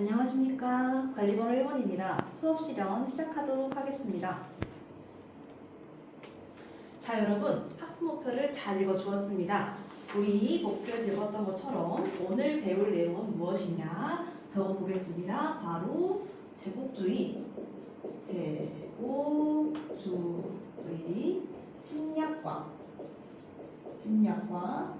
안녕하십니까. 관리번호 1번입니다. 수업 실현 시작하도록 하겠습니다. 자, 여러분. 학습 목표를 잘 읽어 주었습니다. 우리 목표에서 읽었던 것처럼 오늘 배울 내용은 무엇이냐 적어 보겠습니다. 바로 제국주의, 제국주의 침략과 침략과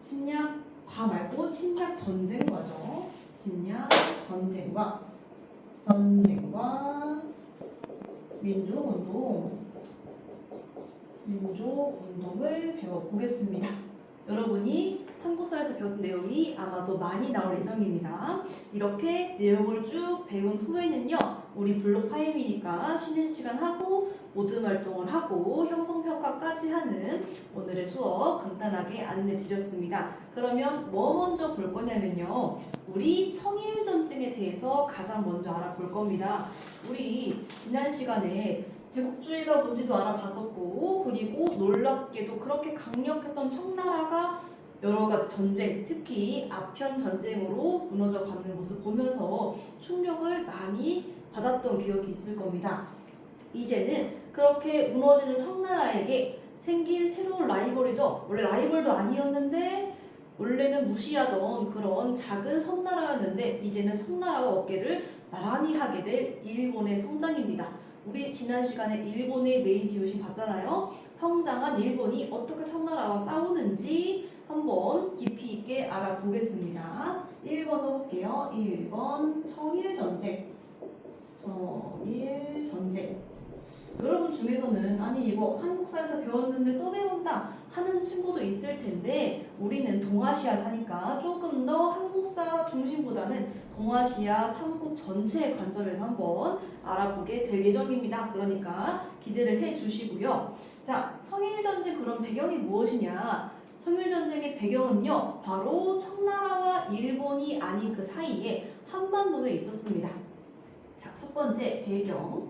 침략 과 말고 침략 전쟁과죠. 침략 전쟁과 전쟁과 민족운동 민족운동을 배워보겠습니다. 여러분이 한국사에서 배웠던 내용이 아마도 많이 나올 예정입니다. 이렇게 내용을 쭉 배운 후에는요, 우리 블록 타임이니까 쉬는 시간 하고 모든 활동을 하고 형성평가까지 하는 오늘의 수업 간단하게 안내 드렸습니다. 그러면 뭐 먼저 볼 거냐면요. 우리 청일 전쟁에 대해서 가장 먼저 알아볼 겁니다. 우리 지난 시간에 제국주의가 뭔지도 알아봤었고 그리고 놀랍게도 그렇게 강력했던 청나라가 여러 가지 전쟁, 특히 아편 전쟁으로 무너져 가는 모습 보면서 충격을 많이 받았던 기억이 있을 겁니다. 이제는 그렇게 무너지는 청나라에게 생긴 새로운 라이벌이죠. 원래 라이벌도 아니었는데 원래는 무시하던 그런 작은 섬나라였는데 이제는 청나라와 어깨를 나란히 하게 될 일본의 성장입니다. 우리 지난 시간에 일본의 메이지 유신 봤잖아요. 성장한 일본이 어떻게 청나라와 싸우는지 한번 깊이 있게 알아보겠습니다. 1번 써볼게요. 1번 청일전쟁. 청일전쟁. 여러분 중에서는 아니 이거 한국사에서 배웠는데 또 배운다 하는 친구도 있을 텐데 우리는 동아시아 사니까 조금 더 한국사 중심보다는 동아시아 삼국 전체의 관점에서 한번 알아보게 될 예정입니다. 그러니까 기대를 해 주시고요. 자, 청일전쟁 그런 배경이 무엇이냐? 청일전쟁의 배경은요, 바로 청나라와 일본이 아닌 그 사이에 한반도에 있었습니다. 자, 첫 번째 배경.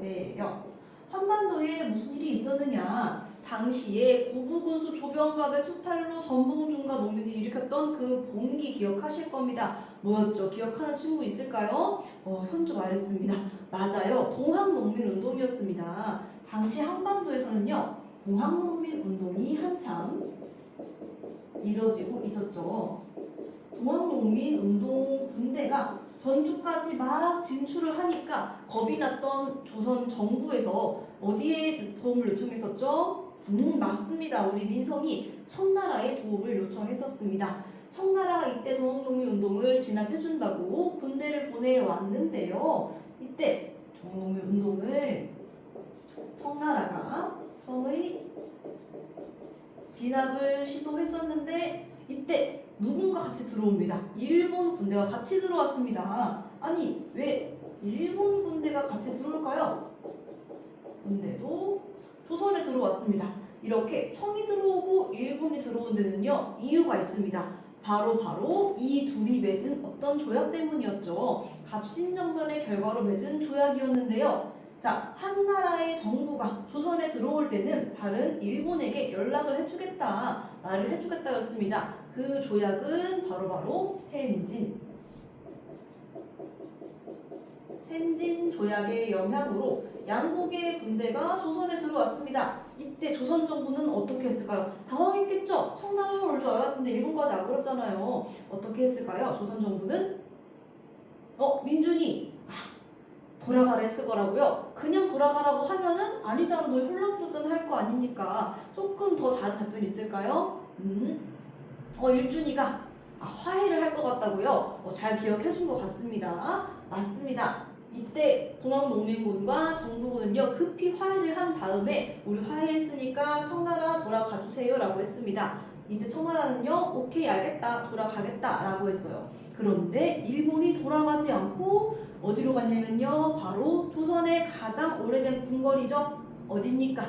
배경. 한반도에 무슨 일이 있었느냐? 당시에 고부군수 조병갑의 수탈로 전봉준과 농민이 일으켰던 그 봉기 기억하실 겁니다. 뭐였죠? 기억하는 친구 있을까요? 어, 현주 말했습니다. 맞아요. 동학농민 운동이었습니다. 당시 한반도에서는요, 동학농민 운동이 한참 이뤄지고 있었죠. 동학농민 운동 군대가 전주까지 막 진출을 하니까 겁이 났던 조선 정부에서 어디에 도움을 요청했었죠? 음, 맞습니다. 우리 민성이 청나라에 도움을 요청했었습니다. 청나라가 이때 동학농민 운동을 진압해준다고 군대를 보내왔는데요. 이때 동학농민 운동을 청나라가 처의 진압을 시도했었는데 이때 누군가 같이 들어옵니다. 일본 군대가 같이 들어왔습니다. 아니 왜 일본 군대가 같이 들어올까요? 군대도 조선에 들어왔습니다. 이렇게 청이 들어오고 일본이 들어온 데는요 이유가 있습니다. 바로 바로 이 둘이 맺은 어떤 조약 때문이었죠. 갑신정변의 결과로 맺은 조약이었는데요. 자, 한 나라의 정부가 조선에 들어올 때는 다른 일본에게 연락을 해주겠다, 말을 해주겠다였습니다. 그 조약은 바로바로 텐진. 텐진 조약의 영향으로 양국의 군대가 조선에 들어왔습니다. 이때 조선 정부는 어떻게 했을까요? 당황했겠죠? 청나라에 올줄 알았는데 일본까지 안 그랬잖아요. 어떻게 했을까요? 조선 정부는 어 민준이 아, 돌아가라 했을 거라고요. 그냥 돌아가라고 하면은 아니잖아 너 혼란스럽잖아 할 거 아닙니까? 조금 더 다른 답변이 있을까요? 음, 어 일준이가 아, 화해를 할 것 같다고요. 어, 잘 기억해 준 것 같습니다. 맞습니다. 이때 동학농민군과 정부군은요 급히 화해를 한 다음에 우리 화해했으니까 청나라 돌아가 주세요라고 했습니다. 이때 청나라는요 오케이 알겠다 돌아가겠다라고 했어요. 그런데 일본이 돌아가지 않고 어디로 갔냐면요 바로 조선의 가장 오래된 궁궐이죠 어딥니까?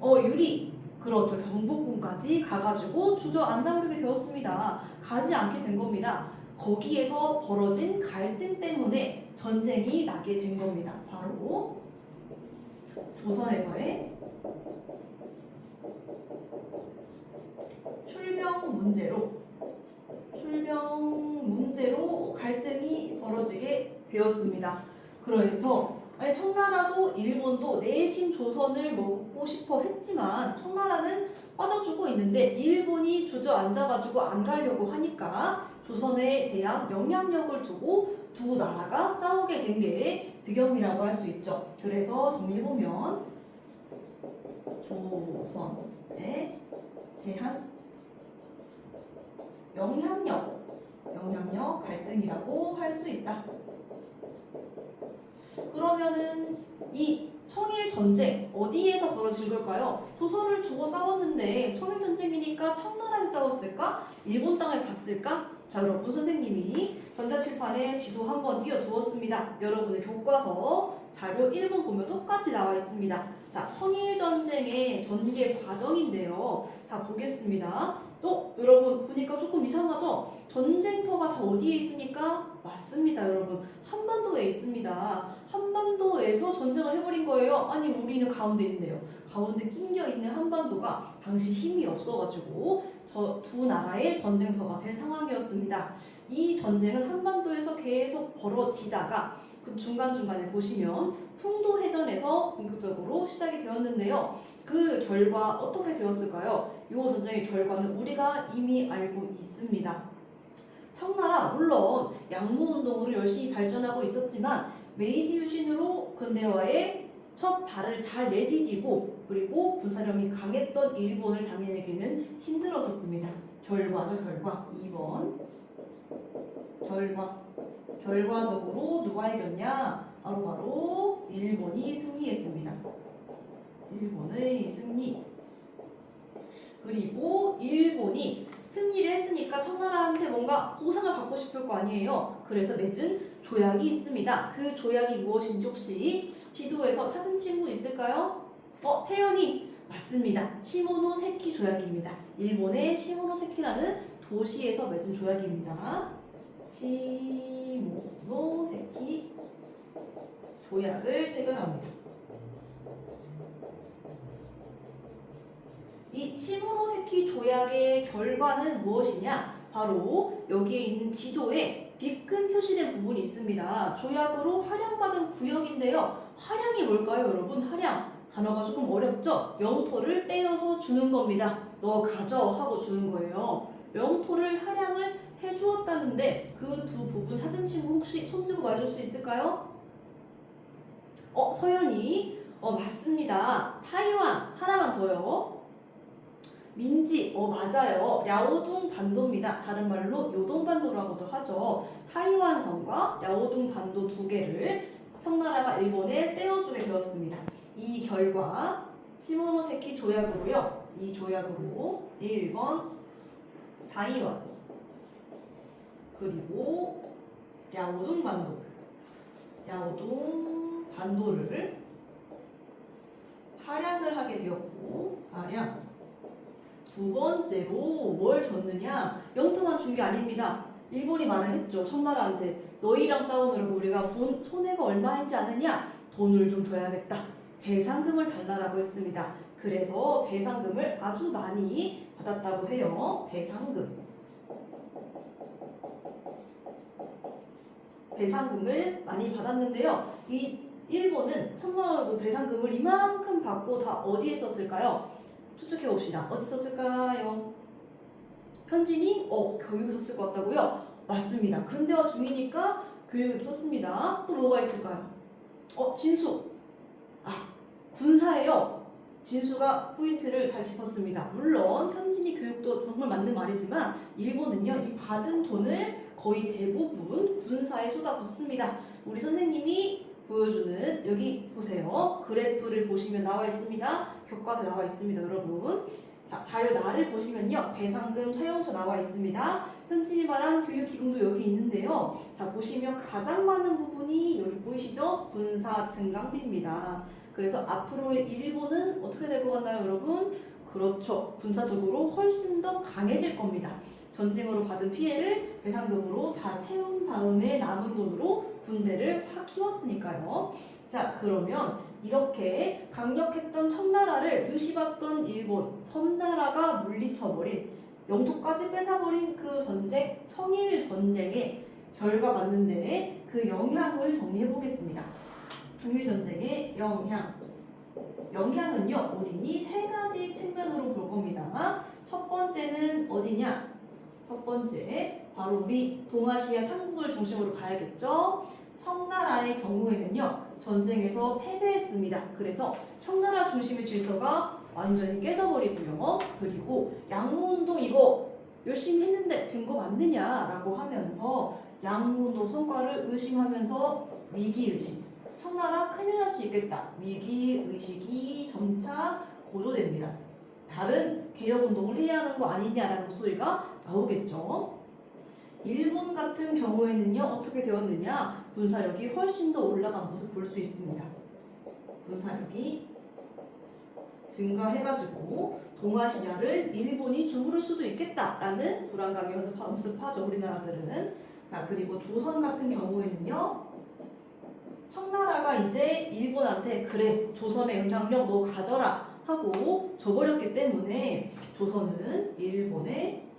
어 유리 그렇죠 경복궁까지 가가지고 주저앉아 버리게 되었습니다. 가지 않게 된 겁니다. 거기에서 벌어진 갈등 때문에 전쟁이 나게 된 겁니다. 바로 조선에서의 출병 문제로 출명 문제로 갈등이 벌어지게 되었습니다. 그래서 청나라도 일본도 내심 조선을 먹고 싶어 했지만 청나라는 빠져주고 있는데 일본이 주저앉아가지고 안 가려고 하니까 조선에 대한 영향력을 주고 두 나라가 싸우게 된 게 비경이라고 할 수 있죠. 그래서 정리해보면 조선에 대한 영향력, 영향력 갈등이라고 할 수 있다. 그러면은 이 청일 전쟁 어디에서 벌어진 걸까요? 조선을 두고 싸웠는데 청일 전쟁이니까 청나라에 싸웠을까? 일본 땅을 갔을까? 자 여러분 선생님이 전자칠판에 지도 한번 띄워주었습니다. 여러분의 교과서 자료 1번 보면 똑같이 나와 있습니다. 자 청일 전쟁의 전개 과정인데요. 자 보겠습니다. 또 여러분 보니까 조금 이상하죠? 전쟁터가 다 어디에 있습니까? 맞습니다, 여러분. 한반도에 있습니다. 한반도에서 전쟁을 해버린 거예요. 아니 우리는 가운데 있네요. 가운데 낑겨 있는 한반도가 당시 힘이 없어가지고 저 두 나라의 전쟁터가 된 상황이었습니다. 이 전쟁은 한반도에서 계속 벌어지다가 그 중간 중간에 보시면 풍도 해전에서 본격적으로 시작이 되었는데요. 그 결과 어떻게 되었을까요? 이 전쟁의 결과는 우리가 이미 알고 있습니다. 청나라 물론 양무 운동으로 열심히 발전하고 있었지만 메이지 유신으로 근대화에 첫 발을 잘 내디디고 그리고 군사력이 강했던 일본을 당해내기는 힘들었었습니다. 결과죠 결과 2번 결과 결과적으로 누가 이겼냐 바로바로 일본이 승리했습니다. 일본의 승리 그리고 일본이 승리를 했으니까 청나라한테 뭔가 보상을 받고 싶을 거 아니에요. 그래서 맺은 조약이 있습니다. 그 조약이 무엇인지 혹시 지도에서 찾은 친구 있을까요? 어, 태연이 맞습니다. 시모노세키 조약입니다. 일본의 시모노세키라는 도시에서 맺은 조약입니다. 시모노세키 조약을 체결합니다. 이 시모노세키 조약의 결과는 무엇이냐? 바로 여기에 있는 지도에 빛큰 표시된 부분이 있습니다. 조약으로 할양받은 구역인데요. 할양이 뭘까요, 여러분? 할양. 단어가 조금 어렵죠? 영토를 떼어서 주는 겁니다. 너 가져 하고 주는 거예요. 영토를 할양을 해주었다는데 그 두 부분 찾은 친구 혹시 손 들고 말해줄 수 있을까요? 어, 서연이. 어, 맞습니다. 타이완. 하나만 더요. 민지, 어 맞아요. 랴오둥 반도입니다. 다른 말로 요동 반도라고도 하죠. 타이완성과 랴오둥 반도 두 개를 청나라가 일본에 떼어주게 되었습니다. 이 결과 시모노세키 조약으로요. 이 조약으로 1번 타이완 그리고 랴오둥 반도 랴오둥 반도를 할양을 하게 되었고 할양 두 번째로 뭘 줬느냐? 영토만 준 게 아닙니다. 일본이 말을 했죠. 청나라한테 너희랑 싸우느라고 우리가 돈 손해가 얼마인지 아느냐? 돈을 좀 줘야겠다. 배상금을 달라라고 했습니다. 그래서 배상금을 아주 많이 받았다고 해요. 배상금. 배상금을 많이 받았는데요. 이 일본은 청나라도 배상금을 이만큼 받고 다 어디에 썼을까요? 추측해 봅시다. 어디 썼을까요? 현진이 어 교육에 썼을 것 같다고요? 맞습니다. 근대화 중이니까 교육에 썼습니다. 또 뭐가 있을까요? 어 진수 아 군사예요. 진수가 포인트를 잘 짚었습니다. 물론 현진이 교육도 정말 맞는 말이지만 일본은요 이 받은 돈을 거의 대부분 군사에 쏟아붓습니다. 우리 선생님이 보여주는 여기 보세요. 그래프를 보시면 나와 있습니다. 교과서에 나와 있습니다, 여러분. 자, 자료 나를 보시면요. 배상금 사용처 나와 있습니다. 현진이 말한 교육기금도 여기 있는데요. 자, 보시면 가장 많은 부분이 여기 보이시죠? 군사 증강비입니다. 그래서 앞으로의 일본은 어떻게 될 것 같나요, 여러분? 그렇죠. 군사적으로 훨씬 더 강해질 겁니다. 전쟁으로 받은 피해를 배상금으로 다 채운 다음에 남은 돈으로 군대를 확 키웠으니까요. 자, 그러면 이렇게 강력했던 청나라를 뮤시봤던 일본 섬나라가 물리쳐버린 영토까지 뺏어버린 그 전쟁 청일 전쟁의 결과 맞는데 그 영향을 정리해 보겠습니다. 한일 전쟁의 영향. 영향은요, 우리 세 가지 측면으로 볼 겁니다. 첫 번째는 어디냐? 첫 번째, 바로 우리 동아시아 삼국을 중심으로 봐야겠죠? 청나라의 경우에는요, 전쟁에서 패배했습니다. 그래서 청나라 중심의 질서가 완전히 깨져버리고요. 그리고 양무운동 이거 열심히 했는데 된 거 맞느냐라고 하면서 양무운동 성과를 의심하면서 위기의식. 청나라 큰일 날 수 있겠다. 위기의식이 점차 고조됩니다. 다른 개혁운동을 해야 하는 거 아니냐라는 소리가 나오겠죠. 일본 같은 경우에는요, 어떻게 되었느냐? 군사력이 훨씬 더 올라간 모습 볼 수 있습니다. 군사력이 증가해가지고 동아시아를 일본이 주무를 수도 있겠다라는 불안감이 연습하, 엄습하죠 우리나라들은 자 그리고 조선 같은 경우에는요 청나라가 이제 일본한테 그래 조선의 영향력 너 가져라 하고 줘버렸기 때문에 조선은 일본의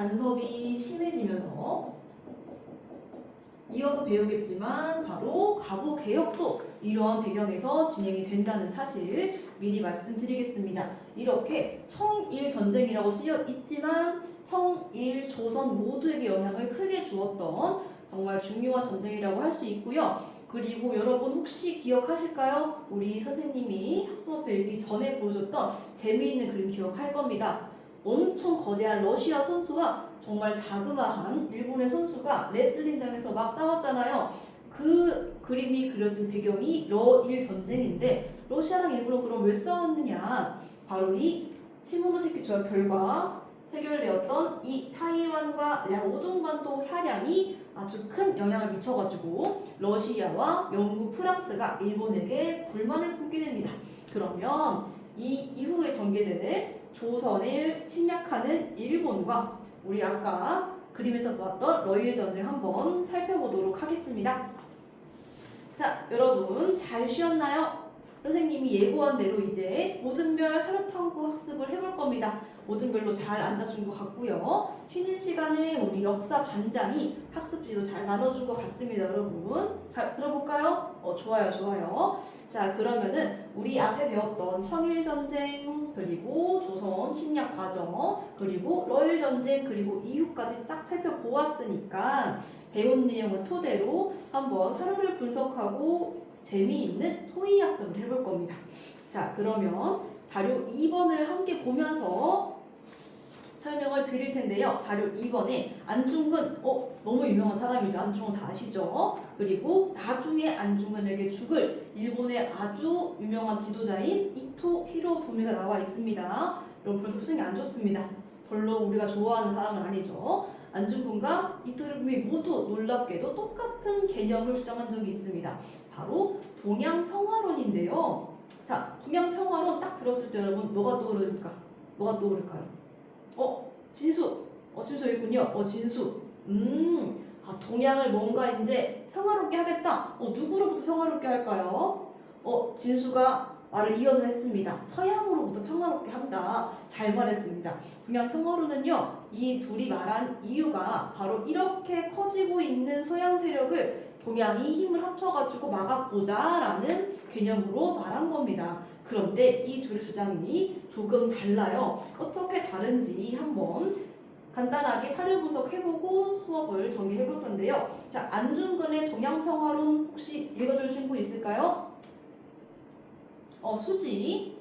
간섭이 심해지면서 이어서 배우겠지만 바로 가보 개혁도 이러한 배경에서 진행이 된다는 사실 미리 말씀드리겠습니다. 이렇게 청일 전쟁이라고 쓰여 있지만 청일 조선 모두에게 영향을 크게 주었던 정말 중요한 전쟁이라고 할 수 있고요. 그리고 여러분 혹시 기억하실까요? 우리 선생님이 학습업에 읽기 전에 보여줬던 재미있는 그림 기억할 겁니다. 엄청 거대한 러시아 선수와 정말 자그마한 일본의 선수가 레슬링장에서 막 싸웠잖아요. 그 그림이 그려진 배경이 러일 전쟁인데 러시아랑 일본은 그럼 왜 싸웠느냐? 바로 이 시모노세키 조약 결과 해결되었던 이 타이완과 랴오둥반도 협량이 아주 큰 영향을 미쳐가지고 러시아와 영국, 프랑스가 일본에게 불만을 품게 됩니다. 그러면 이 이후에 전개될 조선을 침략하는 일본과 우리 아까 그림에서 보았던 러일 전쟁 한번 살펴보도록 하겠습니다. 자, 여러분 잘 쉬었나요? 선생님이 예고한 대로 이제 모든 별 사료탐구 학습을 해볼 겁니다. 모든 별로 잘 앉아준 것 같고요. 쉬는 시간에 우리 역사 반장이 학습지도 잘 나눠준 것 같습니다, 여러분. 잘 들어볼까요? 어, 좋아요, 좋아요. 자, 그러면은 우리 앞에 배웠던 청일 전쟁, 그리고 조선 침략 과정, 그리고 러일 전쟁, 그리고 이후까지 싹 살펴보았으니까 배운 내용을 토대로 한번 사료를 분석하고 재미있는 토의 학습을 해볼 겁니다. 자, 그러면 자료 2번을 함께 보면서 설명을 드릴 텐데요. 자료 2번에 안중근, 어, 너무 유명한 사람이죠. 안중근 다 아시죠? 그리고 나중에 안중근에게 죽을 일본의 아주 유명한 지도자인 이토 히로부미가 나와 있습니다. 여러분 벌써 표정이 안 좋습니다. 별로 우리가 좋아하는 사람은 아니죠. 안중근과 이토 히로부미 모두 놀랍게도 똑같은 개념을 주장한 적이 있습니다. 바로 동양 평화론인데요. 자, 동양 평화론 딱 들었을 때 여러분 뭐가 떠오르니까? 뭐가 떠오를까요? 어, 진수. 어, 진수 있군요. 어, 진수. 음, 아, 동양을 뭔가 이제 평화롭게 하겠다. 어, 누구로부터 평화롭게 할까요? 어, 진수가 말을 이어서 했습니다. 서양으로부터 평화롭게 한다. 잘 말했습니다. 동양 평화론은요, 이 둘이 말한 이유가 바로 이렇게 커지고 있는 서양 세력을 동양이 힘을 합쳐가지고 막아보자라는 개념으로 말한 겁니다. 그런데 이 둘의 주장이 조금 달라요. 어떻게 다른지 한번 간단하게 사료 분석해보고 수업을 정리해볼 건데요. 자, 안중근의 동양평화론 혹시 읽어줄 친구 있을까요? 어, 수지.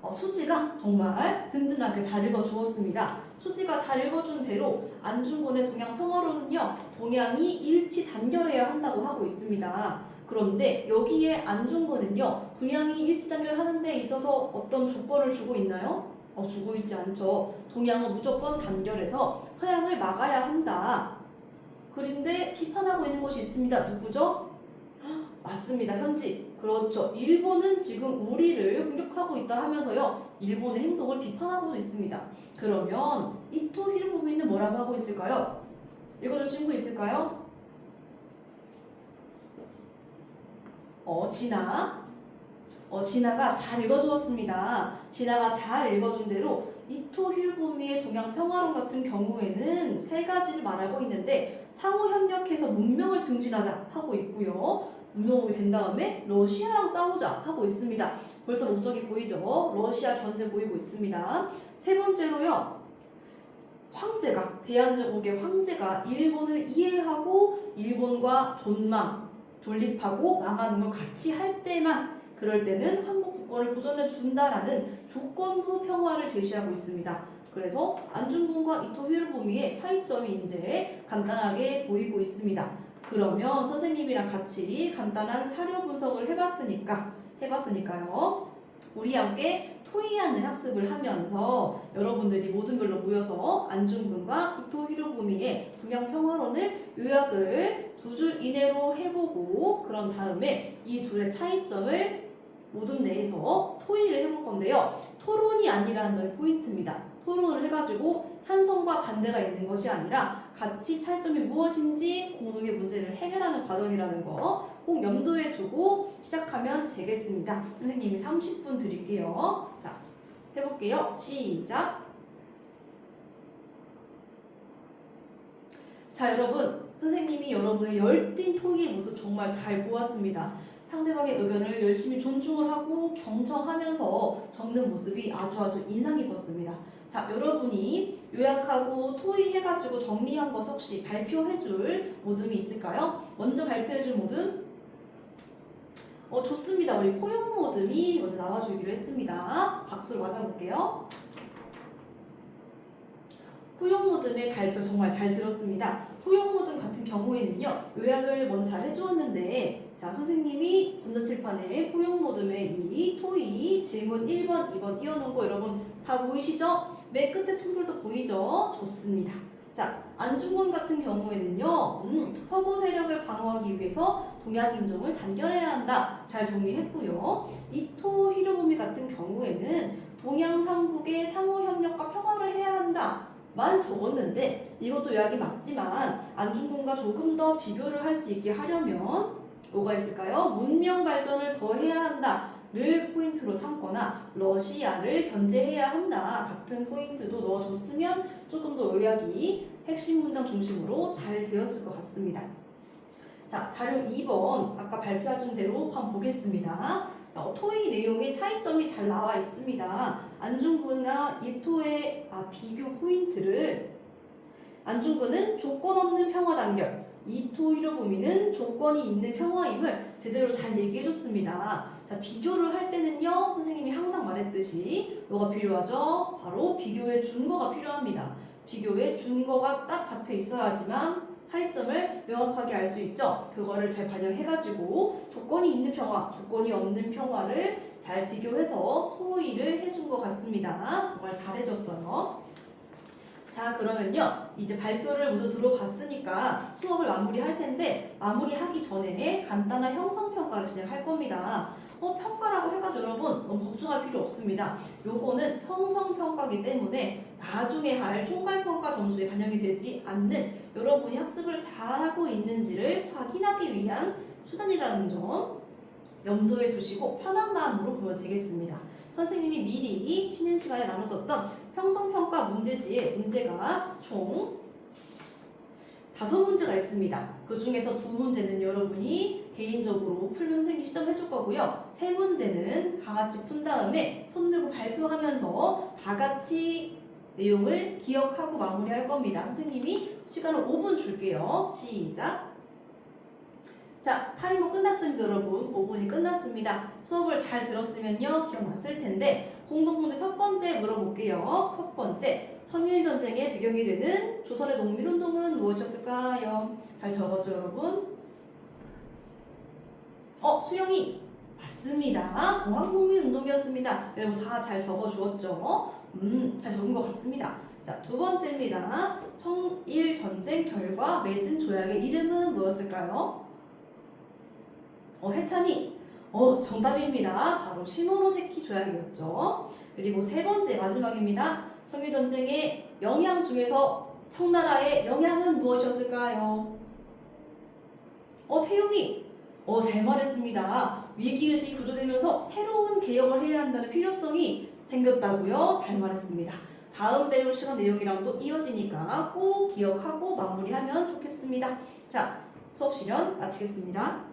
어, 수지가 정말 든든하게 잘 읽어주었습니다. 수지가 잘 읽어준 대로 안중근의 동양평화론은요, 동양이 일치 단결해야 한다고 하고 있습니다. 그런데 여기에 안중근은요, 동양이 일치 단결 하는 데 있어서 어떤 조건을 주고 있나요? 어, 주고 있지 않죠. 동양은 무조건 단결해서 서양을 막아야 한다. 그런데 비판하고 있는 것이 있습니다. 누구죠? 맞습니다. 현지. 그렇죠. 일본은 지금 우리를 공격하고 있다 하면서요. 일본의 행동을 비판하고 있습니다. 그러면 이토 히로부미는 뭐라고 하고 있을까요? 읽어줄 친구 있을까요? 어, 진아. 어, 진아가 잘 읽어주었습니다. 진아가 잘 읽어준 대로 이토 히로부미의 동양 평화론 같은 경우에는 세 가지를 말하고 있는데 상호 협력해서 문명을 증진하자 하고 있고요. 문명국이 된 다음에 러시아랑 싸우자 하고 있습니다. 벌써 목적이 보이죠? 러시아 견제 보이고 있습니다. 세 번째로요. 황제가 대한제국의 황제가 일본을 이해하고 일본과 존망 존립하고 망하는 걸 같이 할 때만 그럴 때는 한국 국권을 보전해 준다라는 조건부 평화를 제시하고 있습니다. 그래서 안중근과 이토 히로부미의 차이점이 이제 간단하게 보이고 있습니다. 그러면 선생님이랑 같이 간단한 사료 분석을 해봤으니까 해봤으니까요. 우리 함께 토이하는 학습을 하면서 여러분들이 모든 별로 모여서 안중근과 이토 히로부미의 동양 평화론을 요약을 두 줄 이내로 해보고 그런 다음에 이 둘의 차이점을 모든 내에서 토의를 해볼 건데요. 토론이 아니라는 점이 포인트입니다. 토론을 해가지고 찬성과 반대가 있는 것이 아니라 같이 차이점이 무엇인지 공동의 문제를 해결하는 과정이라는 거 꼭 염두에 두고 시작하면 되겠습니다. 선생님이 30분 드릴게요. 자, 해볼게요. 시작. 자, 여러분. 선생님이 여러분의 열띤 토의의 모습 정말 잘 보았습니다. 상대방의 의견을 열심히 존중을 하고 경청하면서 적는 모습이 아주 아주 인상 깊었습니다. 자, 여러분이 요약하고 토의해가지고 정리한 것 혹시 발표해줄 모듬이 있을까요? 먼저 발표해줄 모듬? 어, 좋습니다. 우리 포용 모듬이 먼저 나와주기로 했습니다. 박수로 맞아볼게요. 포용 모듬의 발표 정말 잘 들었습니다. 포용 모듬 같은 경우에는요, 요약을 먼저 잘 해주었는데, 자, 선생님이 전자칠판에 포용 모듬의 이 토의 질문 1번, 2번 띄워놓은 거 여러분 다 보이시죠? 맨 끝에 춤들도 보이죠? 좋습니다. 자, 안중근 같은 경우에는요, 음, 서구 세력을 방어하기 위해서 동양 인종을 단결해야 한다. 잘 정리했고요. 이토 히로부미 같은 경우에는 동양 삼국의 상호 협력과 평화를 해야 한다. 만 적었는데 이것도 요약이 맞지만 안중근과 조금 더 비교를 할 수 있게 하려면 뭐가 있을까요? 문명 발전을 더 해야 한다 를 포인트로 삼거나 러시아를 견제해야 한다 같은 포인트도 넣어줬으면 조금 더 요약이 핵심 문장 중심으로 잘 되었을 것 같습니다. 자, 자료 2번 아까 발표해준 대로 한번 보겠습니다. 어, 토의 내용의 차이점이 잘 나와 있습니다. 안중근과 이토의 아, 비교 포인트를 안중근은 조건 없는 평화 단결, 이토 히로부미는 조건이 있는 평화임을 제대로 잘 얘기해줬습니다. 자, 비교를 할 때는요, 선생님이 항상 말했듯이 뭐가 필요하죠? 바로 비교의 준거가 필요합니다. 비교의 준거가 딱 잡혀 있어야지만 차이점을 명확하게 알 수 있죠. 그거를 잘 반영해가지고 조건이 있는 평화, 조건이 없는 평화를 잘 비교해서 토의를 해준 것 같습니다. 정말 잘해줬어요. 자, 그러면요. 이제 발표를 모두 들어봤으니까 수업을 마무리할 텐데, 마무리하기 전에 간단한 형성평가를 진행할 겁니다. 어, 평가라고 해가지고 여러분 너무 걱정할 필요 없습니다. 요거는 형성평가기 때문에 나중에 할 총괄평가 점수에 반영이 되지 않는 여러분이 학습을 잘하고 있는지를 확인하기 위한 수단이라는 점 염두에 두시고 편한 마음으로 보면 되겠습니다. 선생님이 미리 쉬는 시간에 나눠줬던 형성평가 문제지에 문제가 총 다섯 문제가 있습니다. 그 중에서 두 문제는 여러분이 개인적으로 풀면 선생님 시점 해 줄 거고요. 세 문제는 다 같이 푼 다음에 손 들고 발표하면서 다 같이 내용을 기억하고 마무리할 겁니다. 선생님이 시간을 5분 줄게요. 시작. 자, 타이머 끝났습니다, 여러분. 5분이 끝났습니다. 수업을 잘 들었으면요, 기억났을 텐데, 공동문제 첫 번째 물어볼게요. 첫 번째, 청일전쟁의 배경이 되는 조선의 농민운동은 무엇이었을까요? 잘 적었죠, 여러분? 어, 수영이 맞습니다. 동학농민운동이었습니다. 여러분 다 잘 적어주었죠? 음, 잘 적은 것 같습니다. 자, 두 번째입니다. 청일 전쟁 결과 맺은 조약의 이름은 뭐였을까요? 어, 해찬이. 어, 정답입니다. 바로 시모노세키 조약이었죠. 그리고 세 번째 마지막입니다. 청일 전쟁의 영향 중에서 청나라의 영향은 무엇이었을까요? 어, 태용이. 어, 잘 말했습니다. 위기의식이 구조되면서 새로운 개혁을 해야 한다는 필요성이 생겼다고요. 잘 말했습니다. 다음 배울 시간 내용이랑도 이어지니까 꼭 기억하고 마무리하면 좋겠습니다. 자, 수업 실현 마치겠습니다. 음.